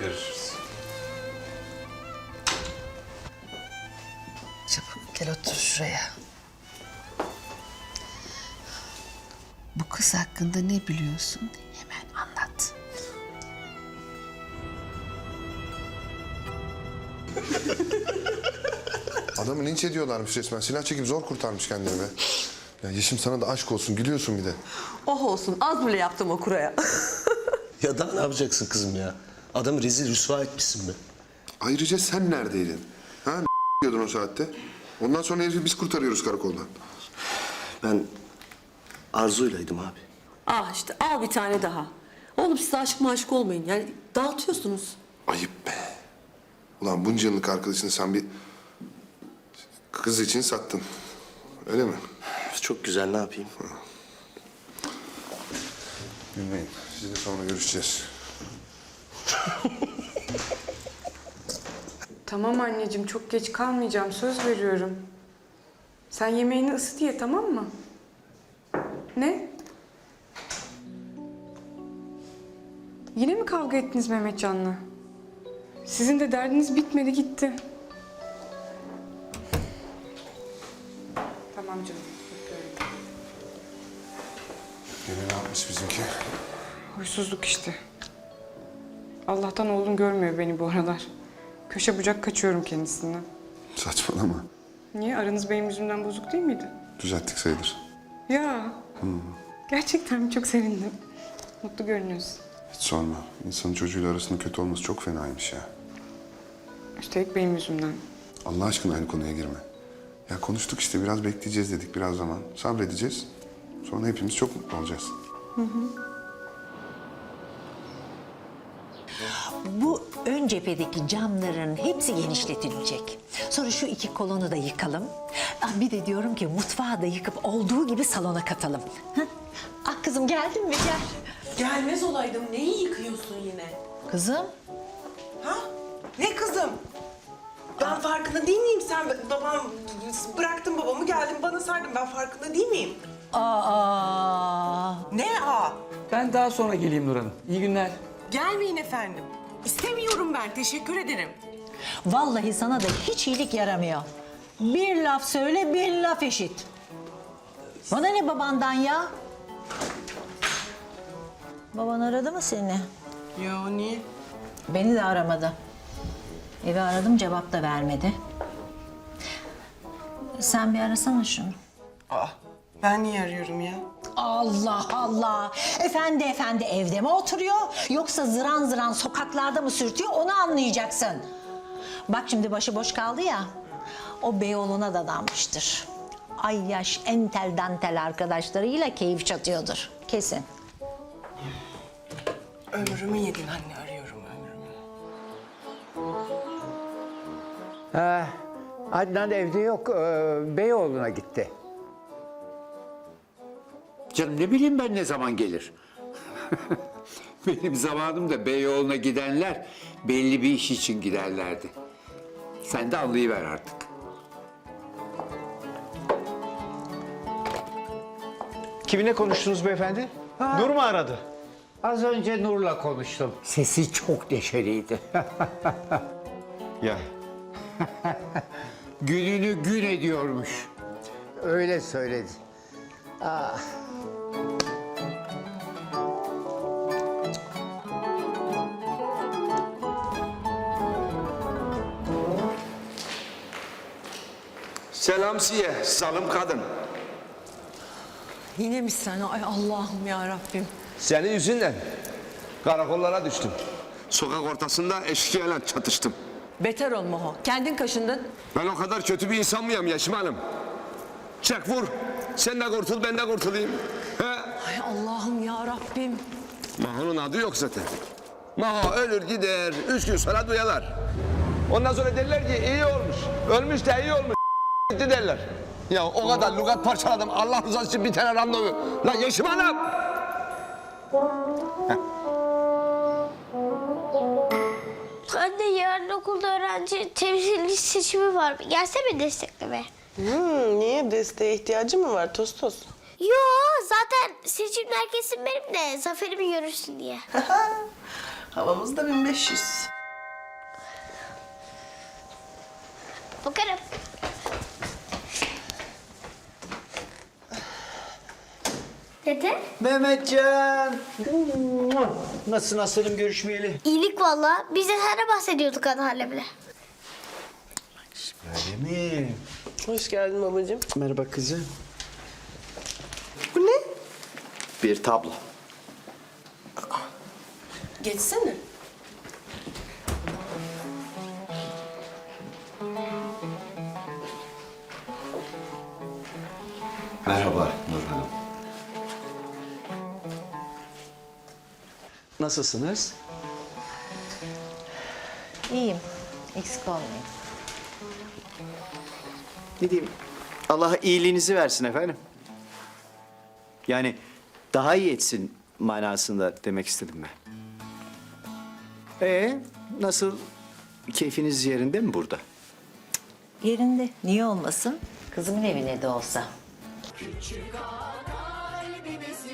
Görüşürüz. Çabuk gel otur şuraya. Bu kız hakkında ne biliyorsun? Hemen anlat. Adamı linç ediyorlarmış resmen. Silah çekip zor kurtarmış kendini be. Ya Yeşim sana da aşk olsun. Gülüyorsun bir de. Oh olsun az bile yaptım o kuraya. Ya daha ne yapacaksın kızım ya? Adamı rezil rüsva etmişsin be. Ayrıca sen neredeydin? Ha ne diyordun o saatte? Ondan sonra herifi biz kurtarıyoruz karakoldan. Ben Arzu'ylaydım abi. ah işte al bir tane daha. Oğlum siz aşık maşık olmayın. Yani dağıtıyorsunuz. Ayıp be. Ulan bunca yıllık arkadaşını sen bir kız için sattın. Öyle mi? Çok güzel ne yapayım? Gülmeyin. Sizle sonra görüşeceğiz. Tamam anneciğim çok geç kalmayacağım söz veriyorum. Sen yemeğini ısıt ye tamam mı? Ne? Yine mi kavga ettiniz Mehmetcan'la? Sizin de derdiniz bitmedi gitti. Tamam canım. Yine ne yapmış bizimki? Huysuzluk işte. Allah'tan oğlum görmüyor beni bu aralar. Köşe bucak kaçıyorum kendisinden. Saçmalama. Niye? Aranız benim yüzümden bozuk değil miydi? Düzelttik sayılır. Ya. Gerçekten mi? Çok sevindim. Mutlu görünüyorsun. Hiç sorma. İnsanın çocuğuyla arasında kötü olması çok fenaymış ya. Üstelik benim yüzümden. Allah aşkına aynı konuya girme. Ya konuştuk işte biraz bekleyeceğiz dedik biraz zaman. Sabredeceğiz. Sonra hepimiz çok mutlu olacağız. Bu ön cephedeki camların hepsi genişletilecek. Sonra şu iki kolonu da yıkalım. Ah, bir de diyorum ki mutfağı da yıkıp olduğu gibi salona katalım. Hı? Ah kızım geldin mi gel. Gelmez olaydım. Neyi yıkıyorsun yine? Kızım Ha? Ne kızım? Ben farkında değil miyim? Sen babam bıraktın babamı geldin bana sardın. Ben farkında değil miyim? Aa, Ne ha? Ben daha sonra geleyim Nur Hanım. İyi günler. Gelmeyin efendim. İstemiyorum ben. Teşekkür ederim. vallahi sana da hiç iyilik yaramıyor. Bir laf söyle bir laf eşit. Bana ne babandan ya? Baban aradı mı seni? Yo niye? Beni de aramadı. Evi aradım cevap da vermedi. Sen bir arasana şunu. Aa, ben niye arıyorum ya? Allah Allah. Efendi efendi evde mi oturuyor yoksa zıran zıran sokaklarda mı sürtüyor onu anlayacaksın. Bak şimdi başı boş kaldı ya. O Beyoğlu'na dadanmıştır. Ay yaş entel dantel arkadaşlarıyla keyif çatıyordur. Kesin. Ömrümü yedin anne arıyorum ömrümü. Ha, Adnan evde yok. Ee, Beyoğlu'na gitti. Canım ne bileyim ben ne zaman gelir. Benim zamanımda Beyoğlu'na gidenler belli bir iş için giderlerdi. Sen de anlayıver artık. Kiminle konuştunuz beyefendi? Nur mu aradı? Az önce Nur'la konuştum. Sesi çok neşeliydi. Ya. Gününü gün ediyormuş. Öyle söyledi. Selam siye, zalim kadın. Yine mi sen? Ay Allah'ım ya Rabbim. Senin yüzünden karakollara düştüm. Sokak ortasında eşkıyalar çatıştım. Beter ol Moho. Kendin kaşındın. Ben o kadar kötü bir insan mıyım Yeşim Hanım? Çek vur. Sen de kurtul, ben de kurtulayım. He? Ay Allah'ım ya Rabbim. Maho'nun adı yok zaten. Maho ölür gider, üç gün sonra duyarlar. Ondan sonra derler ki iyi olmuş, ölmüş de iyi olmuş gitti derler. Ya o kadar lugat parçaladım, Allah rızası için bir tane randevu. Lan Yeşim Hanım! Anne yarın okulda öğrenci temsilci seçimi var. Gelsene desteklemeye. Hmm, niye? Desteğe ihtiyacı mı var Tostos? Yo zaten seçimler kesin benim de zaferimi görürsün diye. Havamız da 1500. Bakarım. Dede? Mehmetcan. Nasılsın aslanım görüşmeyeli? İyilik valla. Biz de sana bahsediyorduk anneannemle. Öyle mi? Hoş geldin babacığım. Merhaba kızım. Bu ne? Bir tablo. Geçsene. Merhaba Nur Hanım. Nasılsınız? İyiyim. Eksik olmayın. Ne diyeyim? Allah iyiliğinizi versin efendim. Yani daha iyi etsin manasında demek istedim ben. Ee, nasıl? Keyfiniz yerinde mi burada? Yerinde. Niye olmasın? Kızımın evine de olsa.